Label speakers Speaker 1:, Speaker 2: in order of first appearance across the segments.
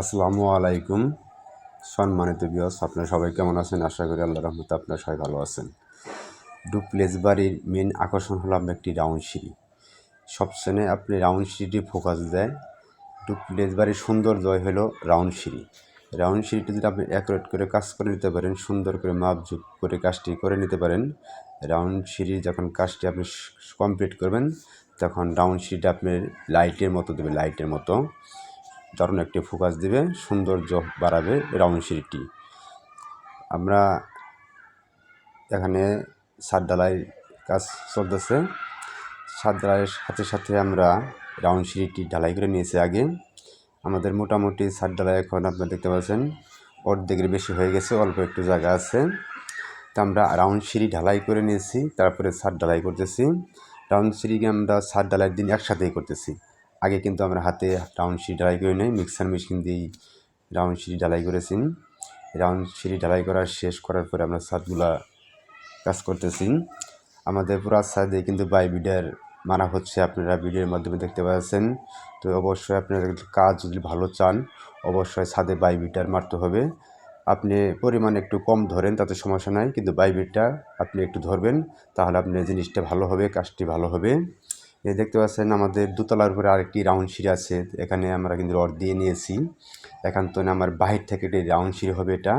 Speaker 1: আসসালামু আলাইকুম। সম্মানিত বিয়স আপনারা সবাই কেমন আছেন? আশা করি আল্লাহ রহমতে আপনারা সবাই ভালো আছেন। ডুপ্লেস বাড়ির মেন আকর্ষণ হলো আপনার একটি রাউন্ড সিঁড়ি। সবসময় আপনি রাউন্ড সিঁড়িটি ফোকাস দেয়। ডুপ্লেস বাড়ির সৌন্দর্য হলো রাউন্ড সিঁড়ি। রাউন্ড সিঁড়িটি যদি আপনি অ্যাকুরেট করে কাজ করে নিতে পারেন, সুন্দর করে মাপজুপ করে কাজটি করে নিতে পারেন রাউন্ড সিঁড়ি যখন কাজটি আপনি কমপ্লিট করবেন, তখন রাউন্ড সিঁড়িটা আপনি লাইটের মতো দেবে লাইটের মতো। দারুণ একটি ফোকাস দিবে, সৌন্দর্য বাড়াবে রাউন্ড সিঁড়িটি আমরা এখানে সাত ডালাই কাজ চলতেছে। সাত ডালাইয়ের সাথে সাথে আমরা রাউন্ড সিঁড়িটি ঢালাই করে নিয়েছি আগে। আমাদের মোটামুটি সাত ডালাই এখন আপনারা দেখতে পাচ্ছেন, অর্ধেকের বেশি হয়ে গেছে, অল্প একটু জায়গা আছে। তো আমরা রাউন্ড সিঁড়ি ঢালাই করে নিয়েছি, তারপরে সাত ডালাই করতেছি। রাউন্ড সিঁড়িকে আমরা সাত ডালাইয়ের দিন একসাথেই করতেছি। আগে কিন্তু আমরা হাতে রাউন্ড সিঁড়ি ঢালাই করে নিই মিক্সার মেশিন দিয়েই রাউন্ড সিঁড়ি ঢালাই করেছি। রাউন্ড সিঁড়ি ঢালাই করা শেষ করার পরে আমরা ছাদগুলা কাজ করতেছি। আমাদের পুরো ছাদে কিন্তু বাই বিডার মারা হচ্ছে, আপনারা ভিডিওর মাধ্যমে দেখতে পাচ্ছেন। তো অবশ্যই আপনারা কাজ যদি ভালো চান, অবশ্যই ছাদে বাই বিটার মারতে হবে। আপনি পরিমাণ একটু কম ধরেন, তাতে সমস্যা নাই, কিন্তু বাইবিটটা আপনি একটু ধরবেন, তাহলে আপনার জিনিসটা ভালো হবে, কাজটি ভালো হবে। এই দেখতে পাচ্ছেন আমাদের দোতলার উপরে আরেকটি রাউন্ড সিঁড়ি আছে। এখানে আমরা কিন্তু রড দিয়ে নিয়েছি। এখান তো আমার বাহির থেকে এটি রাউন্ড সিঁড়ি হবে এটা।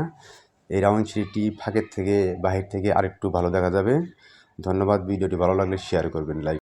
Speaker 1: এই রাউন্ড সিঁড়িটি ফাঁকের থেকে, বাহির থেকে আরেকটু ভালো দেখা যাবে। ধন্যবাদ, ভিডিওটি ভালো লাগলে শেয়ার করবেন লাইক